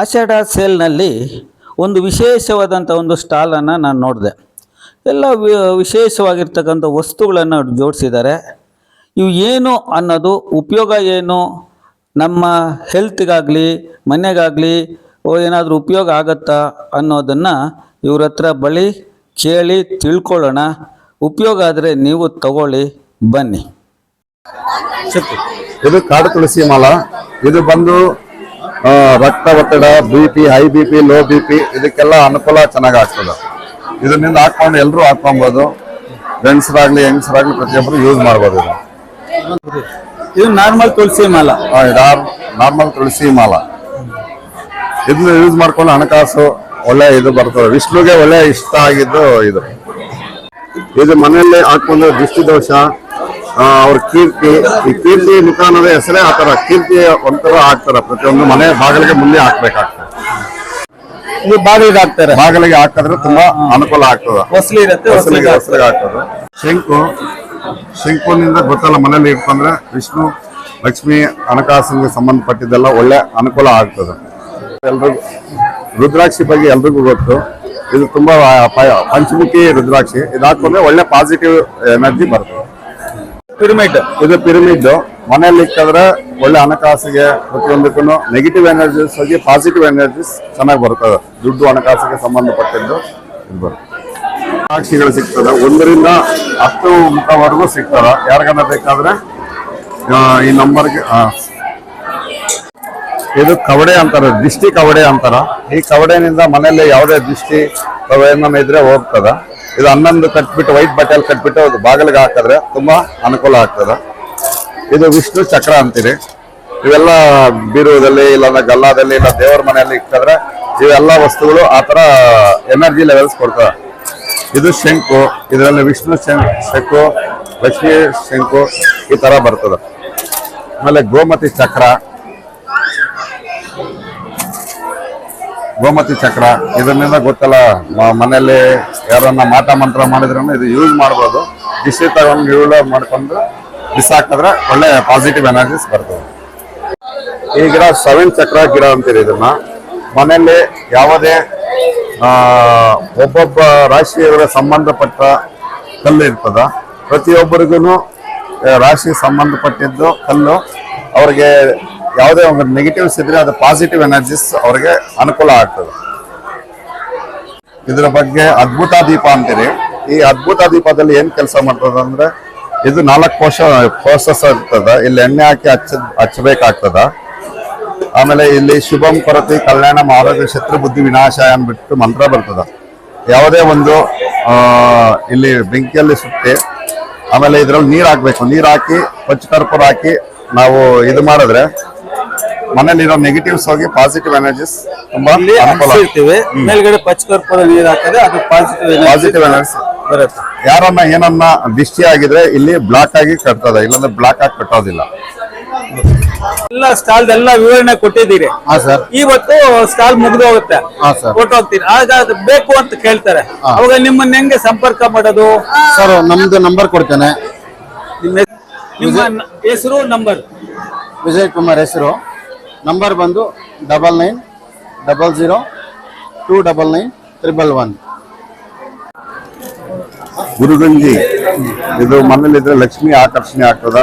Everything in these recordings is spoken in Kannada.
ಆಷಾಢ ಸೇಲ್ನಲ್ಲಿ ಒಂದು ವಿಶೇಷವಾದಂಥ ಒಂದು ಸ್ಟಾಲನ್ನು ನಾನು ನೋಡಿದೆ. ಎಲ್ಲ ವಿಶೇಷವಾಗಿರ್ತಕ್ಕಂಥ ವಸ್ತುಗಳನ್ನು ಜೋಡಿಸಿದ್ದಾರೆ. ಇವು ಏನು ಅನ್ನೋದು, ಉಪಯೋಗ ಏನು, ನಮ್ಮ ಹೆಲ್ತ್ಗಾಗಲಿ, ಮನೆಗಾಗಲಿ ಏನಾದರೂ ಉಪಯೋಗ ಆಗತ್ತಾ ಅನ್ನೋದನ್ನು ಇವ್ರ ಹತ್ರ ಬಳಿ ಕೇಳಿ ತಿಳ್ಕೊಳ್ಳೋಣ. ಉಪಯೋಗ ಆದರೆ ನೀವು ತಗೊಳ್ಳಿ, ಬನ್ನಿ. ಇದು ಕಾಡು ತುಳಸಿ ಮಾಲ. ಇದು ಬಂದು ರಕ್ತ ಒತ್ತಡ B P high B P low B P ಇದಕ್ಕೆಲ್ಲ ಅನುಕೂಲ ಚೆನ್ನಾಗಿ ಆಗ್ತದೆ ಇದರಿಂದ ಹಾಕೊಂಡು ಎಲ್ಲರೂ ಹಾಕೊಬೋದು ಗಂಡಸರಾಗ್ಲಿ ಹೆಂಗಸರಾಗ್ಲಿ ಪ್ರತಿಯೊಬ್ಬರು ಯೂಸ್ ಮಾಡ್ಬೋದು ಇದು ಇದು ನಾರ್ಮಲ್ ತುಳಸಿ ಮಾಲ. ನಾರ್ಮಲ್ ತುಳಸಿ ಮಾಲ. ಇದನ್ನ ಯೂಸ್ ಮಾಡ್ಕೊಂಡು ಹಣಕಾಸು ಒಳ್ಳೆ ಇದು ಬರ್ತದೆ. ವಿಷ್ಣುಗೆ ಒಳ್ಳೆ ಇಷ್ಟ ಆಗಿದ್ದು ಇದು. ಇದು ಮನೆಯಲ್ಲೇ ಹಾಕೊಂಡು ದೃಷ್ಟಿ ದೋಷ. ಆ, ಅವ್ರ ಕೀರ್ತಿ ಈ ಕೀರ್ತಿ ಮುಖಾನದ ಅನ್ನೋದೇ ಹೆಸರೇ ಆತರ ತರ ಕೀರ್ತಿ ಒಂಥರ ಹಾಕ್ತಾರೆ ಪ್ರತಿಯೊಂದು ಮನೆ ಬಾಗಿಲಿಗೆ ಮುಂದೆ ಹಾಕ್ಬೇಕಾಗ್ತದೆ. ಬಾಗಿಲಿಗೆ ಬಾಡಿಗೆ ಹಾಕ್ತಾರೆ. ಬಾಗಿಲಿಗೆ ಹಾಕಿದ್ರೆ ತುಂಬಾ ಅನುಕೂಲ ಆಗ್ತದ. ಹೊಸಲಿ ಇರುತ್ತೆ ಹೊಸಲಿಗೆ ಶಂಕು ಶಂಕುನಿಂದ ಗೊತ್ತಲ್ಲ ಮನೇಲಿ ಇಟ್ಕೊಂಡ್ರೆ ವಿಷ್ಣು ಲಕ್ಷ್ಮಿ ಹಣಕಾಸಿಗೆ ಸಂಬಂಧಪಟ್ಟಿದ್ದೆಲ್ಲ ಒಳ್ಳೆ ಅನುಕೂಲ ಆಗ್ತದೆ. ಎಲ್ರಿಗೂ ರುದ್ರಾಕ್ಷಿ ಬಗ್ಗೆ ಎಲ್ರಿಗೂ ಗೊತ್ತು. ಇದು ತುಂಬಾ ಪಂಚಮುಖಿ ರುದ್ರಾಕ್ಷಿ. ಇದು ಹಾಕೊಂಡ್ರೆ ಒಳ್ಳೆ ಪಾಸಿಟಿವ್ ಎನರ್ಜಿ ಬರ್ತದೆ ಪಿರಮಿಡ್ ಇದು ಪಿರಮಿಡ್ ಮನೆಯಲ್ಲಿ ಇಕ್ಕಿದ್ರೆ ಒಳ್ಳೆ ಹಣಕಾಸಿಗೆ ಪ್ರತಿಯೊಂದಕ್ಕೂ ನೆಗೆಟಿವ್ ಎನರ್ಜೀಸ್ ಆಗಿ ಪಾಸಿಟಿವ್ ಎನರ್ಜೀಸ್ ಚೆನ್ನಾಗಿ ಬರ್ತದೆ ದುಡ್ಡು ಹಣಕಾಸಿಗೆ ಸಂಬಂಧಪಟ್ಟಿದ್ದು ಇದು ಬರುತ್ತೆ. ಸಾಕ್ಷಿಗಳು ಸಿಗ್ತದೆ ಒಂದರಿಂದ ಹತ್ತು ಮುಖವರೆಗೂ ಸಿಗ್ತದ ಯಾರಿಗನ್ನ ಬೇಕಾದ್ರೆ ಈ ನಂಬರ್ಗೆ ಇದು ಕವಡೆ ಅಂತಾರೆ, ದಿಷ್ಟಿ ಕವಡೆ ಅಂತಾರ. ಈ ಕವಡೆನಿಂದ ಮನೆಯಲ್ಲಿ ಯಾವುದೇ ದಿಷ್ಟಿ ಏನಾನ ಇದ್ರೆ ಹೋಗ್ತದ. ಇದು ಹನ್ನೊಂದು ಕಟ್ಬಿಟ್ಟು ವೈಟ್ ಬಟ್ಟೆಯಲ್ಲಿ ಕಟ್ಬಿಟ್ಟು ಅದು ಬಾಗಿಲಿಗೆ ಹಾಕಿದ್ರೆ ತುಂಬಾ ಅನುಕೂಲ ಆಗ್ತದೆ. ಇದು ವಿಷ್ಣು ಚಕ್ರ ಅಂತೀರಿ. ಇವೆಲ್ಲ ಬೀರುವುದಲ್ಲಿ ಇಲ್ಲಾಂದ್ರೆ ಗಲ್ಲಾದಲ್ಲಿ ಇಲ್ಲ ದೇವರ ಮನೆಯಲ್ಲಿ ಇಟ್ಟಿದ್ರೆ ಇವೆಲ್ಲ ವಸ್ತುಗಳು ಆ ಥರ ಎನರ್ಜಿ ಲೆವೆಲ್ಸ್ ಕೊಡ್ತವೆ. ಇದು ಶಂಕು, ಇದರಲ್ಲಿ ವಿಷ್ಣು ಶಂಕು, ಲಕ್ಷ್ಮಿ ಶಂಕು ಈ ತರ ಬರ್ತದೆ. ಆಮೇಲೆ ಗೋಮತಿ ಚಕ್ರ. ಗೋಮತಿ ಚಕ್ರ, ಇದನ್ನೆಲ್ಲ ಗೊತ್ತಲ್ಲ ಮನೆಯಲ್ಲಿ ಯಾರನ್ನ ಮಾಟ ಮಂತ್ರ ಮಾಡಿದ್ರೂ ಇದು ಯೂಸ್ ಮಾಡ್ಬೋದು. ಬಿಸಿ ತಗೊಂಡು ಯೂಲ ಮಾಡ್ಕೊಂಡು ಬಿಸಾಕಿದ್ರೆ ಒಳ್ಳೆ ಪಾಸಿಟಿವ್ ಎನರ್ಜಿಸ್ ಬರ್ತದೆ. ಈ ಗಿಡ ಸೆವೆನ್ ಚಕ್ರ ಗಿಡ ಅಂತೀರಿ ಇದನ್ನ. ಮನೆಯಲ್ಲಿ ಯಾವುದೇ ಒಬ್ಬೊಬ್ಬ ರಾಶಿಯವರ ಸಂಬಂಧಪಟ್ಟ ಕಲ್ಲು ಇರ್ತದ. ಪ್ರತಿಯೊಬ್ಬರಿಗೂ ರಾಶಿ ಸಂಬಂಧಪಟ್ಟಿದ್ದು ಕಲ್ಲು ಅವ್ರಿಗೆ ಯಾವುದೇ ಒಂದು ನೆಗೆಟಿವ್ಸ್ ಇದ್ರೆ ಅದು ಪಾಸಿಟಿವ್ ಎನರ್ಜಿಸ್ ಅವ್ರಿಗೆ ಅನುಕೂಲ ಆಗ್ತದೆ. ಇದರ ಬಗ್ಗೆ ಅದ್ಭುತ ದೀಪ ಅಂತೀರಿ. ಈ ಅದ್ಭುತ ದೀಪದಲ್ಲಿ ಏನ್ ಕೆಲಸ ಮಾಡ್ತದ ಅಂದ್ರೆ ಇದು ನಾಲ್ಕು ಕೋಶ ಪ್ರೋಸೆಸ್ ಇರ್ತದ. ಇಲ್ಲಿ ಎಣ್ಣೆ ಹಾಕಿ ಹಚ್ಚ ಹಚ್ಚಬೇಕಾಗ್ತದ. ಆಮೇಲೆ ಇಲ್ಲಿ ಶುಭಂ ಕೊರತೆ ಕಲ್ಯಾಣ ಆರೋಗ್ಯ ಶತ್ರು ಬುದ್ಧಿ ವಿನಾಶ ಅಂದ್ಬಿಟ್ಟು ಮಂತ್ರ ಬರ್ತದ. ಯಾವುದೇ ಒಂದು ಇಲ್ಲಿ ಬೆಂಕಿಯಲ್ಲಿ ಸುತ್ತಿ ಆಮೇಲೆ ಇದ್ರಲ್ಲಿ ನೀರು ಹಾಕ್ಬೇಕು. ನೀರ್ ಹಾಕಿ ಪಚ್ಚ ಕರ್ಪೂರ ಹಾಕಿ ನಾವು ಇದು ಮಾಡಿದ್ರೆ ಮನೇಲಿರೋ ನೆಗೆಟಿವ್ಸ್ ಹೋಗಿ ಪಾಸಿಟಿವ್ ಎನರ್ಜಿಸ್ ತುಂಬಾ ಅನುಕೂಲ ಹಂಚಿರ್ತೀವಿ ಮೇಲ್ಗಡೆ ಪಚ್ಚಕರ್ಪೂರ ನೀರು ಹಾಕಿದ್ರೆ ಅದು ಪಾಸಿಟಿವ್ ಪಾಸಿಟಿವ್ ಎನರ್ಜಿ ಬರುತ್ತೆ. ಯಾರನ್ನ ಏನನ್ನ ದಿಷ್ಟಿ ಆಗಿದ್ರೆ ಇಲ್ಲಿ ಬ್ಲಾಕ್ ಆಗಿ ಕಟ್ತದ ಇಲ್ಲಾಂದ್ರೆ ಬ್ಲಾಕ್ ಆಗಿ ಕಟ್ಟೋದಿಲ್ಲ. ಎಲ್ಲ ಸ್ಟಾಲ್ ಎಲ್ಲ ವಿವರಣೆ ಕೊಟ್ಟಿದ್ದೀರಿ. ಸರ್ ಇವತ್ತು ಸ್ಟಾಲ್ ಮುಗಿದು ಹೋಗುತ್ತೆ ಹಾ ಸರ್ ಕೊಟ್ಟು ಹೋಗ್ತೀರಿ. ಆಗ ಅದು ಬೇಕು ಅಂತ ಕೇಳ್ತಾರೆ. ಅವಾಗ ನಿಮ್ಮನ್ನ ಹೆಂಗೆ ಸಂಪರ್ಕ ಮಾಡೋದು? ಸರ್ ನಮ್ದು ನಂಬರ್ ಕೊಡ್ತೇನೆ. ನಿಮ್ಮ ಹೆಸರು ನಂಬರ್ ವಿಜಯ್ ಕುಮಾರ್ ಹೆಸರು. ನಂಬರ್ ಬಂದು double nine double zero two double nine triple one ಗುರುಗಂಜಿ ಇದು ಮನೇಲಿದ್ರೆ ಲಕ್ಷ್ಮಿ ಆಕರ್ಷಣೆ ಆಗ್ತದ.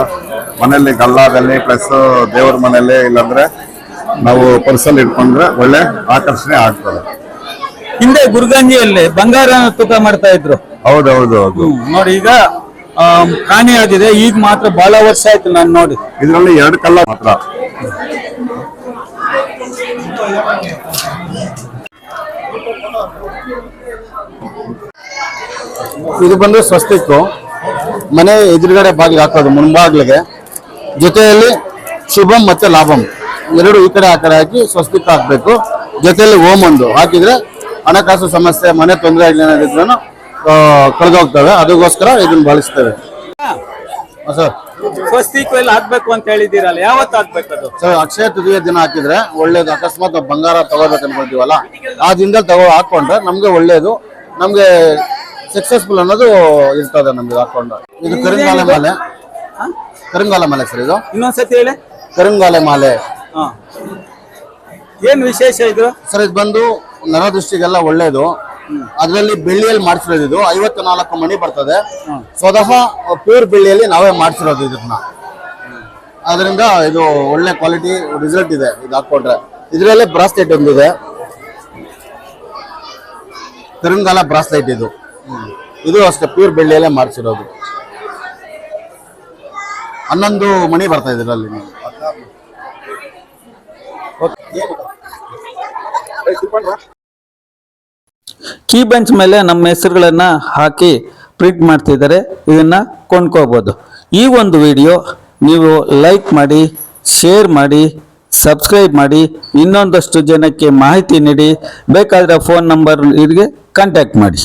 ಮನೆಯಲ್ಲಿ ಗಲ್ಲಾದಲ್ಲಿ ಪ್ಲಸ್ ದೇವರ ಮನೆಯಲ್ಲೇ ಇಲ್ಲಾಂದ್ರೆ ನಾವು ಪರ್ಸಲ್ಲಿ ಇಟ್ಕೊಂಡ್ರೆ ಒಳ್ಳೆ ಆಕರ್ಷಣೆ ಆಗ್ತದೆ. ಹಿಂದೆ ಗುರುಗಂಜಿಯಲ್ಲಿ ಬಂಗಾರ ತೂಕ ಮಾಡ್ತಾ ಇದ್ರು. ಹೌದೌದು. ಹೌದು ನೋಡಿ ಈಗ ಕಾಣಿಯಾಗಿದೆ. ಕಾಣೆ ಆಗಿದೆ ಈಗ ಮಾತ್ರ ಬಹಳ ವರ್ಷ ಆಯ್ತು ನಾನು ನೋಡಿ. ಇದರಲ್ಲಿ ಎರಡು ಕಲ್ಲ ಮಾತ್ರ. ಇದು ಬಂದು ಸ್ವಸ್ತಿಕ್ಕು. ಮನೆ ಎದುರುಗಡೆ ಬಾಗಿಲು ಹಾಕೋದು ಮುಂಬಾಗ್ಲಿಗೆ ಜೊತೆಯಲ್ಲಿ ಶುಭಂ ಮತ್ತೆ ಲಾಭಂ. ಎರಡು ಈ ಕಡೆ ಆ ಹಾಕಿ ಸ್ವಸ್ತಿಕ್ ಹಾಕ್ಬೇಕು. ಜೊತೆಯಲ್ಲಿ ಓಮ್ ಒಂದು. ಹಾಕಿದ್ರೆ ಹಣಕಾಸು ಸಮಸ್ಯೆ, ಮನೆ ತೊಂದರೆ ಏನಾದ್ರು ಕಳೆದೋಗ್ತವೆ. ಅದಕ್ಕೋಸ್ಕರ ಇದನ್ನ ಬಳಸ್ತೇವೆ. ಸರ್. ಸ್ವಸ್ತಿಕ್ ಆಗ್ಬೇಕು ಹಾಕ್ಬೇಕು ಅಂತ ಹೇಳಿದಿರಲ್ಲ ಯಾವತ್ತು ಹಾಕ್ಬೇಕು ಅದು? ಸರ್ ಅಕ್ಷಯ ತೃತೀಯ ದಿನ ಹಾಕಿದ್ರೆ ಒಳ್ಳೇದು ಅಕಸ್ಮಾತ್ ನಾವು ಬಂಗಾರ ತಗೋಬೇಕು ಅನ್ಕೊಳ್ತೀವಲ್ಲ ಆ ದಿನದಲ್ಲಿ ತಗೋ ಹಾಕೊಂಡ್ರೆ ನಮ್ಗೆ ಒಳ್ಳೇದು ನಮ್ಗೆ ಸಕ್ಸಸ್ಫುಲ್ ಅನ್ನೋದು ಇರ್ತದೆ ನಮ್ಗೆ ಹಾಕೊಂಡು ಇದು ಕರಿಂಗಾಲೆ ಮಾಲೆ. ಕರಿಂಗಾಲೆ ಮಾಲೆ ಸರ್ ಇದು. ಇನ್ನೊಂದ್ಸತಿ ಹೇಳಿ. ಕರಿಂಗಾಲೆ ಮಾಲೆ. ಹಾ. ಏನ್ ವಿಶೇಷ ಇದು? ಸರ್ ಇದು ಬಂದು ನರದೃಷ್ಟಿಗೆಲ್ಲ ಒಳ್ಳೇದು. ಅದರಲ್ಲಿ ಬೆಳ್ಳಿಯಲ್ಲಿ ಮಾಡಿಸಿರೋದು ಇದು. ಐವತ್ತು ನಾಲ್ಕು ಮಣಿ ಬರ್ತದೆ. ಸ್ವತಃ ಪ್ಯೂರ್ ಬೆಳ್ಳಿಯಲ್ಲಿ ನಾವೇ ಮಾಡಿಸಿರೋದು ಇದನ್ನ. ಅದರಿಂದ ಇದು ಒಳ್ಳೆ ಕ್ವಾಲಿಟಿ ರಿಸಲ್ಟ್ ಇದೆ ಇದು ಹಾಕೊಂಡ್ರೆ ಇದರಲ್ಲೇ ಬ್ರಾಸ್ಲೆಟ್ ಒಂದಿದೆ. ಕರಿಂಗಾಲ ಬ್ರಾಸ್ಲೆಟ್ ಇದು. ಇದು ಅಷ್ಟೇ ಪ್ಯೂರ್ ಬೆಳ್ಳಿಯಲ್ಲೇ ಮಾಡಿಸಿರೋದು. ಹನ್ನೊಂದು ಮಣಿ ಬರ್ತಾ ಇದೆ ಇದರಲ್ಲಿ ಕೀ ಬೆಂಚ್ ಮೇಲೆ ನಮ್ಮ ಹೆಸರುಗಳನ್ನು ಹಾಕಿ ಪ್ರಿಂಟ್ ಮಾಡ್ತಿದ್ದಾರೆ. ಇದನ್ನು ಕೊಂಡ್ಕೋಬೋದು. ಈ ಒಂದು ವಿಡಿಯೋ ನೀವು ಲೈಕ್ ಮಾಡಿ ಶೇರ್ ಮಾಡಿ ಸಬ್ಸ್ಕ್ರೈಬ್ ಮಾಡಿ, ಇನ್ನೊಂದಷ್ಟು ಜನಕ್ಕೆ ಮಾಹಿತಿ ನೀಡಿ, ಬೇಕಾದರೆ ಫೋನ್ ನಂಬರ್ ಇದಕ್ಕೆ ಕಾಂಟ್ಯಾಕ್ಟ್ ಮಾಡಿ.